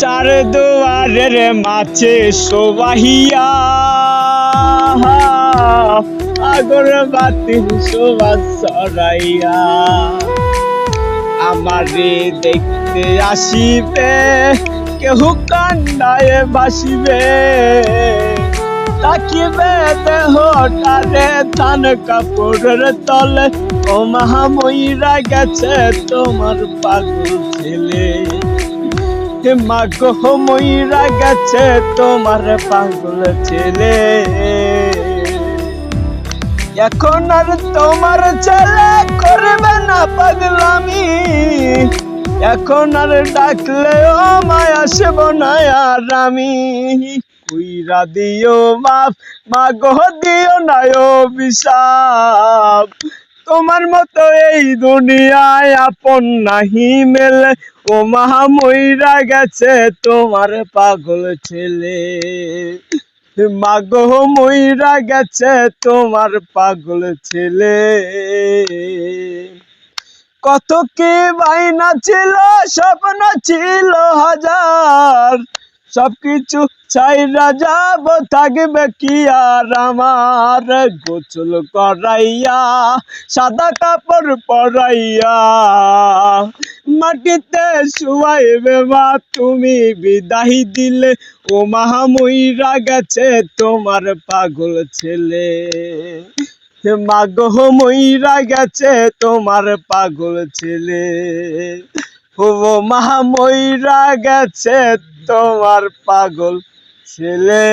চার দুয়ারের মাঝে সোবাহিয়া। আগর বাতি শোভা সরাইয়া। আমারে দেখতে আসিবে, কেহ কান্নায় বাসিবে। তাকিবে দেহ টারে ধান কাপড়ের তলে, ও মহাময়ীরা গেছে তোমার পাগল ছেলে। হে মাগো ময়ূরা গেছে তোমার পাগল ছেলে। এখন আর তোমার ছেলে করবে না পাগলামি। এখন আর ডাকলে ও মায়া সেব না আর আমি। কুইরা দিও বাপ মাগো দিও না অভিশাপ তোমার মতো এই দুনিয়ায় আপন নাহি মেলে। ও মহাময়রা গেছে তোমার পাগল ছেলে। মাগো ময়রা গেছে তোমার পাগল ছেলে। কত কি বাইনা ছিল, স্বপ্ন ছিল হাজার। সবকিছু ছাইরা যাব থাকবে কি আর আমার? গোছল করাইয়া, সাদা কাপড় পরাইয়া, মাটিতে শুয়াইবে মা, তুমি বিদায় দিলে। ও মাহামুইরা গেছে তোমার পাগল ছেলে। হে মাগো ময়রা গেছে তোমার পাগল ছেলে। ও মহাময়রা গেছে তোমার পাগল ছেলে।